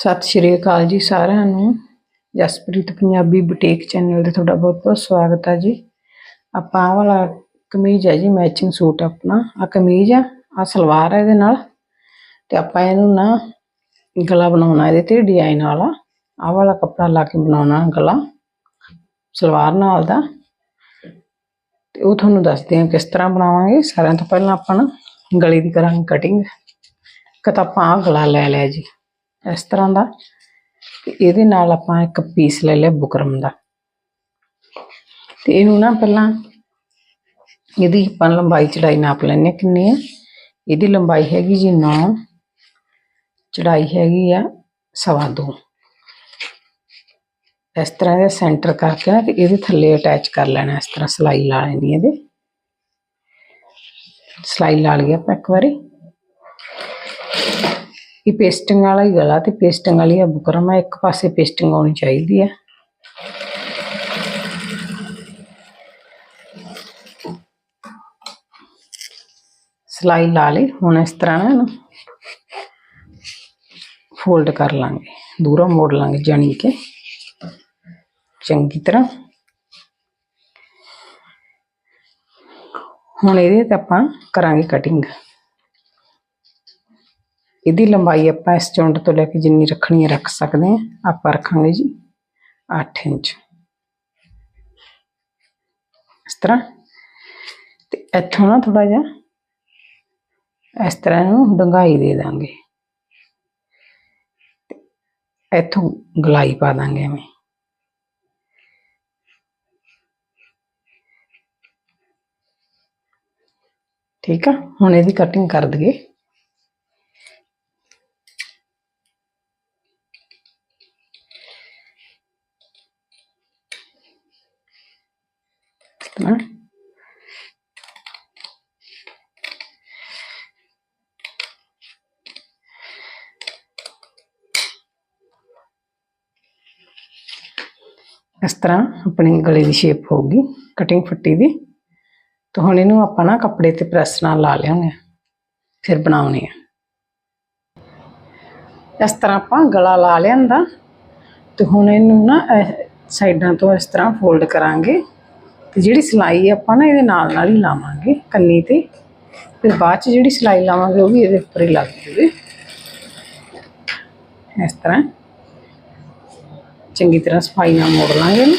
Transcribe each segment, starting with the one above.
ਸਤਿ ਸ਼੍ਰੀ ਅਕਾਲ ਜੀ ਸਾਰਿਆਂ ਨੂੰ। ਜਸਪ੍ਰੀਤ ਪੰਜਾਬੀ ਬੁਟੀਕ ਚੈਨਲ ਤੇ ਤੁਹਾਡਾ ਬਹੁਤ ਬਹੁਤ ਸਵਾਗਤ ਹੈ ਜੀ। ਆਪਾਂ ਆਹ ਵਾਲਾ ਕਮੀਜ਼ ਹੈ ਜੀ ਮੈਚਿੰਗ ਸੂਟ ਆਪਣਾ। ਆ ਕਮੀਜ਼ ਆ ਆ ਸਲਵਾਰ ਹੈ ਇਹਦੇ ਨਾਲ। ਤੇ ਆਪਾਂ ਇਹਨੂੰ ਨਾ ਗਲਾ ਬਣਾਉਣਾ ਇਹਦੇ ਤੇ ਡਿਜ਼ਾਈਨ ਵਾਲਾ। ਆਹ ਵਾਲਾ ਕੱਪੜਾ ਲਾ ਕੇ ਬਣਾਉਣਾ ਗਲਾ, ਸਲਵਾਰ ਨਾਲ ਦਾ। ਤੇ ਉਹ ਤੁਹਾਨੂੰ ਦੱਸਦੇ ਹਾਂ ਕਿਸ ਤਰ੍ਹਾਂ ਬਣਾਵਾਂਗੇ। ਸਾਰਿਆਂ ਤੋਂ ਪਹਿਲਾਂ ਆਪਾਂ ਨਾ ਗਲੇ ਦੀ ਕਰਾਂਗੇ ਕਟਿੰਗ ਇੱਕ ਤਾਂ ਆਪਾਂ ਆਹ ਗਲਾ ਲੈ ਲਿਆ ਜੀ। ਇਸ ਤਰ੍ਹਾਂ ਦਾ ਤੇ ਇਹਦੇ ਨਾਲ ਆਪਾਂ ਇੱਕ ਪੀਸ ਲੈ ਲਿਆ ਬੁਕਰਮ ਦਾ। ਤੇ ਇਹਨੂੰ ਨਾ ਪਹਿਲਾਂ ਇਹਦੀ ਆਪਾਂ ਲੰਬਾਈ ਚੜਾਈ ਨਾਪ ਲੈਣੇ ਹਾਂ ਕਿੰਨੀ ਹੈ। ਇਹਦੀ ਲੰਬਾਈ ਹੈਗੀ ਜੀ 9 ਚੜਾਈ ਹੈਗੀ ਆ ਸਵਾ ਦੋ। ਇਸ ਤਰ੍ਹਾਂ ਇਹਦਾ ਸੈਂਟਰ ਕਰਕੇ ਨਾ ਤੇ ਇਹਦੇ ਥੱਲੇ ਅਟੈਚ ਕਰ ਲੈਣਾ ਇਸ ਤਰ੍ਹਾਂ ਸਲਾਈ ਲਾ ਲੈਣੀ ਇਹਦੇ। ਸਲਾਈ ਲਾ ਲਈ ਆਪਾਂ ਇੱਕ ਵਾਰੀ। ਇਹ ਪੇਸਟਿੰਗ ਵਾਲਾ ਹੀ ਗਲਾ ਤੇ ਪੇਸਟਿੰਗ ਵਾਲੀ ਆ ਬੁਕਰਮ ਆ, ਇੱਕ ਪਾਸੇ ਪੇਸਟਿੰਗ ਆਉਣੀ ਚਾਹੀਦੀ ਆ। ਸਲਾਈ ਲਾ ਲਈ, ਹੁਣ ਇਸ ਤਰ੍ਹਾਂ ਨਾ ਇਹਨੂੰ ਫੋਲਡ ਕਰ ਲਾਂਗੇ, ਦੂਰੋਂ ਮੋੜ ਲਾਂਗੇ ਜਾਣੀ ਕਿ। ਚੰਗੀ ਤਰ੍ਹਾਂ। ਹੁਣ ਇਹਦੇ ਤੇ ਆਪਾਂ ਕਰਾਂਗੇ ਕਟਿੰਗ ਇਹਦੀ ਲੰਬਾਈ ਆਪਾਂ ਇਸ ਚੌਂਟ ਤੋਂ ਲੈ ਕੇ ਜਿੰਨੀ ਰੱਖਣੀ ਹੈ, ਰੱਖ ਸਕਦੇ ਹਾਂ। ਆਪਾਂ ਰੱਖਾਂਗੇ ਜੀ 8 ਇੰਚ। ਇਸ ਤਰ੍ਹਾਂ। ਤੇ ਇੱਥੋਂ ਨਾ ਥੋੜਾ ਜਿਹਾ ਇਸ ਤਰ੍ਹਾਂ ਇਹਨੂੰ ਡੰਗਾਈ ਦੇ ਦਾਂਗੇ। ਇੱਥੋਂ ਗਲਾਈ ਪਾ ਦਾਂਗੇ ਐਵੇਂ। ਠੀਕ ਆ? ਹੁਣ ਇਹਦੀ ਕਟਿੰਗ ਕਰ ਦਈਏ। ਨਾ ਇਸ ਤਰ੍ਹਾਂ ਆਪਣੀ ਗਲੇ ਦੀ ਸ਼ੇਪ ਹੋਊਗੀ ਕਟਿੰਗ ਫੱਟੀ ਦੀ। ਤਾਂ ਹੁਣ ਇਹਨੂੰ ਆਪਾਂ ਨਾ ਕੱਪੜੇ ਤੇ ਪ੍ਰੈਸ ਨਾਲ ਲਾ ਲਿਆਉਂਦੇ ਆ, ਫਿਰ ਬਣਾਉਣੇ ਆ। ਇਸ ਤਰ੍ਹਾਂ ਆਪਾਂ ਗਲਾ ਲਾ ਲਿਆਂਦਾ, ਤੇ ਹੁਣ ਇਹਨੂੰ ਨਾ ਸਾਈਡਾਂ ਤੋਂ ਇਸ ਤਰ੍ਹਾਂ ਫੋਲਡ ਕਰਾਂਗੇ। ਤੇ ਜਿਹੜੀ ਸਿਲਾਈ ਆਪਾਂ ਨਾ ਇਹਦੇ ਨਾਲ ਨਾਲ ਹੀ ਲਾਵਾਂਗੇ ਕੰਨੀ ਤੇ ਫਿਰ ਬਾਅਦ ਚ ਜਿਹੜੀ ਸਿਲਾਈ ਲਾਵਾਂਗੇ ਉਹ ਵੀ ਇਹਦੇ ਉੱਪਰ ਹੀ ਲੱਗ ਜੂਗੀ ਇਸ ਤਰ੍ਹਾਂ ਚੰਗੀ ਤਰ੍ਹਾਂ ਸਫ਼ਾਈ ਨਾਲ ਮੋੜ ਲਾਂਗੇ ਇਹਨੂੰ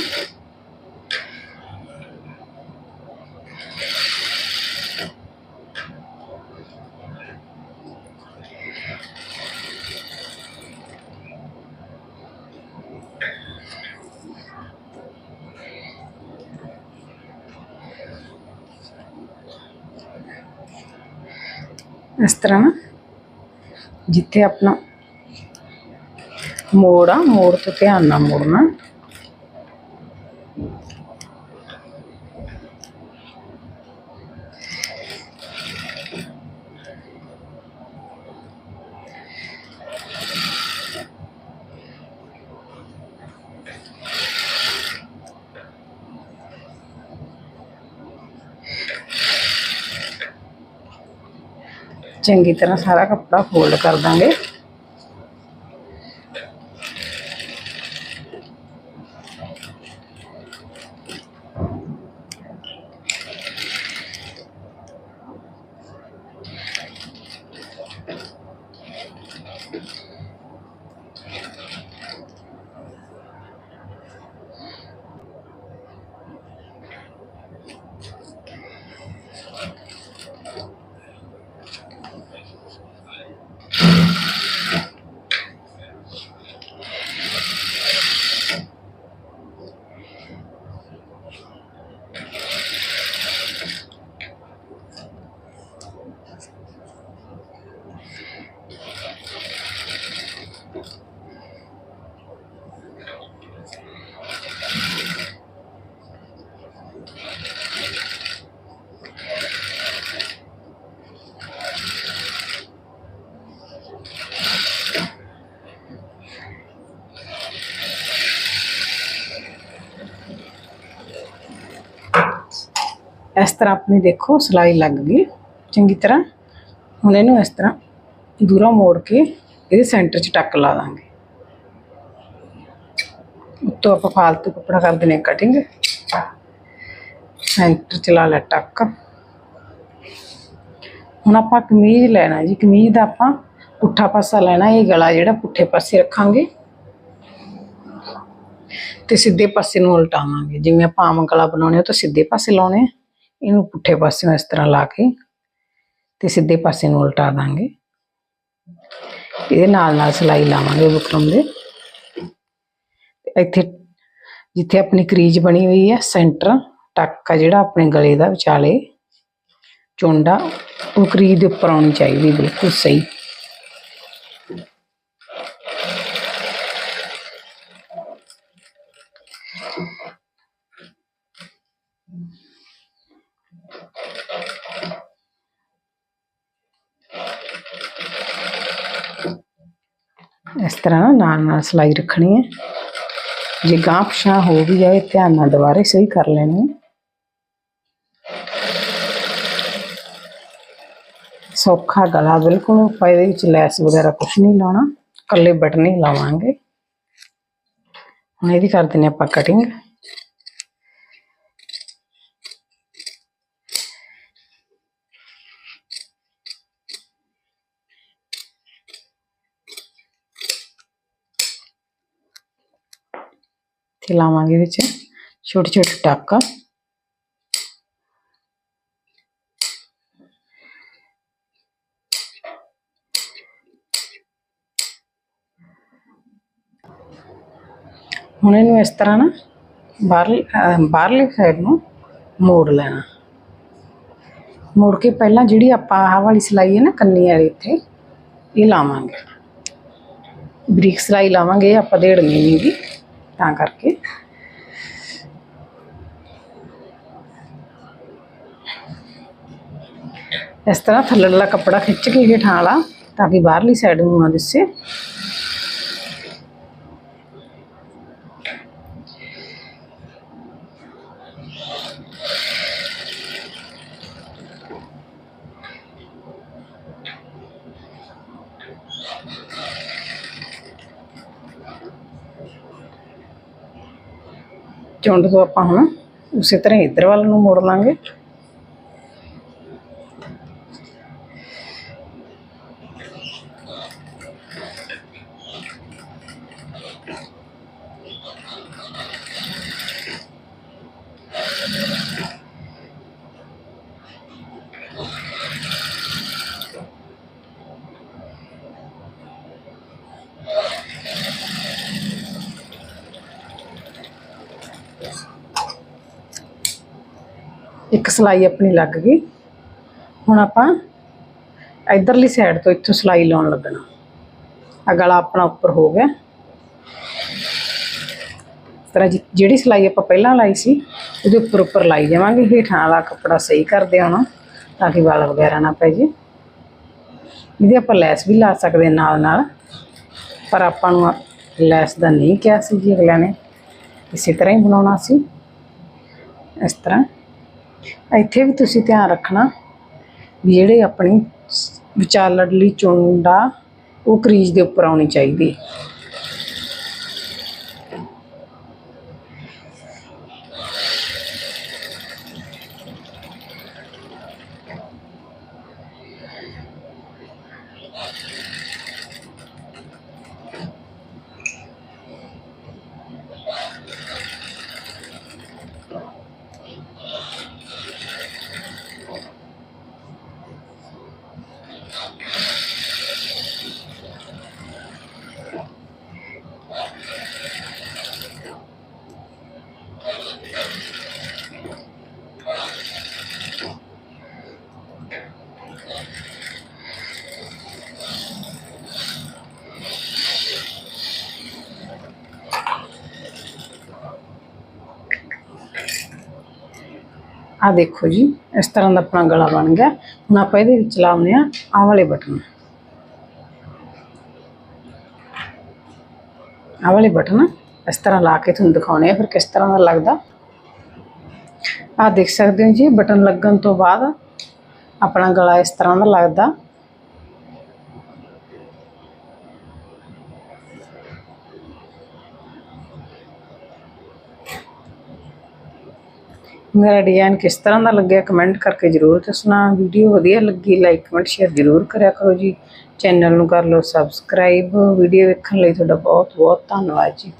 ਇਸ ਤਰ੍ਹਾਂ ਨਾ ਜਿੱਥੇ ਆਪਣਾ ਮੋੜ ਆ ਮੋੜ ਤੋਂ ਧਿਆਨ ਨਾਲ ਮੋੜਨਾ। ਚੰਗੀ ਤਰ੍ਹਾਂ ਸਾਰਾ ਕੱਪੜਾ ਫੋਲਡ ਕਰ ਦਾਂਗੇ। ਇਸ ਤਰ੍ਹਾਂ ਆਪਣੀ ਦੇਖੋ, ਸਿਲਾਈ ਲੱਗ ਗਈ। ਚੰਗੀ ਤਰ੍ਹਾਂ ਹੁਣ ਇਹਨੂੰ ਇਸ ਤਰ੍ਹਾਂ ਦੂਰੋਂ ਮੋੜ ਕੇ ਇਹਦੇ ਸੈਂਟਰ 'ਚ ਟੱਕ ਲਾ ਦਾਂਗੇ। ਉੱਤੋਂ ਆਪਾਂ ਫਾਲਤੂ ਕੱਪੜਾ ਕਰ ਦਿੰਦੇ ਕਟਿੰਗ ਸੈਂਟਰ ਚ ਲਾ ਲੈ ਟੱਕ। ਹੁਣ ਆਪਾਂ ਕਮੀਜ਼ ਲੈਣਾ ਜੀ। ਕਮੀਜ਼ ਦਾ ਆਪਾਂ ਪੁੱਠਾ ਪਾਸਾ ਲੈਣਾ, ਇਹ ਗਲਾ ਜਿਹੜਾ ਪੁੱਠੇ ਪਾਸੇ ਰੱਖਾਂਗੇ। ਤੇ ਸਿੱਧੇ ਪਾਸੇ ਨੂੰ ਉਲਟਾਵਾਂਗੇ। ਜਿਵੇਂ ਆਪਾਂ ਆਮ ਗਲਾ ਬਣਾਉਣੇ ਉਹ ਤਾਂ ਸਿੱਧੇ ਪਾਸੇ ਲਾਉਣੇ ਆ। ਇਹਨੂੰ ਪੁੱਠੇ ਪਾਸੇ ਨੂੰ ਇਸ ਤਰ੍ਹਾਂ ਲਾ ਕੇ ਤੇ ਸਿੱਧੇ ਪਾਸੇ ਨੂੰ ਉਲਟਾ ਦਾਂਗੇ। ਇਹਦੇ ਨਾਲ ਨਾਲ ਸਿਲਾਈ ਲਾਵਾਂਗੇ ਬੁਕਰਮ ਦੇ। ਇੱਥੇ ਜਿੱਥੇ ਆਪਣੀ ਕਰੀਜ ਬਣੀ ਹੋਈ ਹੈ, ਸੈਂਟਰ, ਟੱਕ ਆ ਜਿਹੜਾ ਆਪਣੇ ਗਲੇ ਦਾ, ਵਿਚਾਲੇ। ਚੁੰਡਾ, ਉਹ ਕਰੀਜ ਦੇ ਉੱਪਰ ਆਉਣੀ ਚਾਹੀਦੀ, ਬਿਲਕੁਲ ਸਹੀ। ਇਸ ਤਰ੍ਹਾਂ ਨਾਲ ਨਾਲ ਸਿਲਾਈ ਰੱਖਣੀ ਹੈ। ਜੇ ਗਾਂਹ ਪਿਛਾਂਹ ਹੋ ਵੀ ਜਾਏ, ਧਿਆਨ ਨਾਲ ਦੁਬਾਰੇ ਸਹੀ ਕਰ ਲੈਣੀ ਹੈ। ਸੌਖਾ ਗਲਾ ਬਿਲਕੁਲ ਆਪਾਂ ਇਹਦੇ ਵਿੱਚ ਲੈਸ ਵਗੈਰਾ ਕੁਝ ਨਹੀਂ ਲਾਉਣਾ। ਕੱਲੇ ਬਟਨ ਹੀ ਲਾਵਾਂਗੇ। ਹੁਣ ਇਹਦੀ ਕਰ ਦਿੰਦੇ ਆਪਾਂ ਕਟਿੰਗ ਤੇ ਲਾਵਾਂਗੇ ਇਹਦੇ ਚ ਛੋਟੇ ਛੋਟੇ ਟਾਕਾ। ਹੁਣ ਇਹਨੂੰ ਇਸ ਤਰ੍ਹਾਂ ਨਾ ਬਾਹਰਲੀ, ਅਹ ਬਾਹਰਲੀ ਸਾਈਡ ਨੂੰ ਮੋੜ ਲੈਣਾ। ਮੋੜ ਕੇ ਪਹਿਲਾਂ ਜਿਹੜੀ ਆਪਾਂ ਆਹ ਵਾਲੀ ਸਿਲਾਈ ਹੈ ਨਾ ਕੰਨੀ ਵਾਲੀ ਇੱਥੇ, ਇਹ ਲਾਵਾਂਗੇ। ਬਰੀਕ ਸਿਲਾਈ ਲਾਵਾਂਗੇ, ਇਹ ਆਪਾਂ ਦੇੜਨੀ ਨਹੀਂ ਗੀ ਤਾਂ ਕਰਕੇ ਇਸ ਤਰ੍ਹਾਂ ਥੱਲੜਾ ਕੱਪੜਾ ਖਿੱਚ ਕੇ ਹੇਠਾਂ ਵਾਲਾ ਤਾਂ ਕਿ ਬਾਹਰਲੀ ਸਾਈਡ ਨੂੰ ਨਾ ਚੁੰਡ ਤੋਂ ਆਪਾਂ ਹੁਣ ਉਸੇ ਤਰ੍ਹਾਂ ਇੱਧਰ ਵੱਲ ਨੂੰ ਮੋੜ ਲਾਂਗੇ। ਇੱਕ ਸਲਾਈ ਆਪਣੀ ਲੱਗ ਗਈ। ਹੁਣ ਆਪਾਂ ਇਧਰਲੀ ਸਾਈਡ ਤੋਂ ਇੱਥੋਂ ਸਲਾਈ ਲਾਉਣ ਲੱਗਣਾ। ਆ ਗਲਾ ਆਪਣਾ ਉੱਪਰ ਹੋ ਗਿਆ। ਤਰ੍ਹਾਂ ਜਿਹੜੀ ਸਲਾਈ ਆਪਾਂ ਪਹਿਲਾਂ ਲਾਈ ਸੀ, ਉਹਦੇ ਉੱਪਰ ਉੱਪਰ ਲਾਈ ਜਾਵਾਂਗੇ। ਹੇਠਾਂ ਵਾਲਾ ਕੱਪੜਾ ਸਹੀ ਕਰਦੇ ਆਉਣਾ ਤਾਂ ਕਿ ਵਾਲ ਵਗੈਰਾ ਨਾ ਪੈ ਜੇ। ਇਹਦੇ ਆਪਾਂ ਲੈਸ ਵੀ ਲਾ ਸਕਦੇ ਨਾਲ ਨਾਲ। ਪਰ ਆਪਾਂ ਨੂੰ ਲੈਸ ਦਾ ਨਹੀਂ ਕਿਹਾ ਸੀ ਜੀ ਅਗਲਿਆਂ ਨੇ। ਇਸੇ ਤਰ੍ਹਾਂ ਹੀ ਬਣਾਉਣਾ ਸੀ। ਇਸ ਤਰ੍ਹਾਂ। ਇੱਥੇ ਵੀ ਤੁਸੀਂ ਧਿਆਨ ਰੱਖਣਾ ਵੀ ਜਿਹੜੇ ਆਪਣੀ ਵਿਚਾਲੜਲੀ ਚੁੰਡਾ, ਉਹ ਕਰੀਜ਼ ਦੇ ਉੱਪਰ ਆਉਣੀ ਚਾਹੀਦੀ। ਆ ਦੇਖੋ ਜੀ, ਇਸ ਤਰ੍ਹਾਂ ਦਾ ਆਪਣਾ ਗਲਾ ਬਣ ਗਿਆ। ਹੁਣ ਆਪਾਂ ਇਹਦੇ ਵਿੱਚ ਲਾਉਂਦੇ ਆ ਆਹ ਵਾਲੇ ਬਟਨ। ਆਹ ਵਾਲੇ ਬਟਨ ਇਸ ਤਰ੍ਹਾਂ ਲਾ ਕੇ ਤੁਹਾਨੂੰ ਦਿਖਾਉਣੇ ਆ, ਫਿਰ ਕਿਸ ਤਰ੍ਹਾਂ ਦਾ ਲੱਗਦਾ। ਆ ਦੇਖ ਸਕਦੇ ਹੋ ਜੀ, ਬਟਨ ਲੱਗਣ ਤੋਂ ਬਾਅਦ ਆਪਣਾ ਗਲਾ ਇਸ ਤਰ੍ਹਾਂ ਦਾ ਲੱਗਦਾ। ਮੇਰਾ ਡਿਜ਼ਾਈਨ ਕਿਸ ਤਰ੍ਹਾਂ ਦਾ ਲੱਗਿਆ ਕਮੈਂਟ ਕਰਕੇ ਜਰੂਰ ਦੱਸਣਾ। ਵੀਡੀਓ ਵਧੀਆ ਲੱਗੀ ਲਾਈਕ ਕਮੈਂਟ ਸ਼ੇਅਰ ਜਰੂਰ ਕਰਿਆ ਕਰੋ ਜੀ। ਚੈਨਲ ਨੂੰ ਕਰ ਲਓ ਸਬਸਕ੍ਰਾਈਬ ਵੀਡੀਓ ਵੇਖਣ ਲਈ ਤੁਹਾਡਾ ਬਹੁਤ ਬਹੁਤ ਧੰਨਵਾਦ ਜੀ।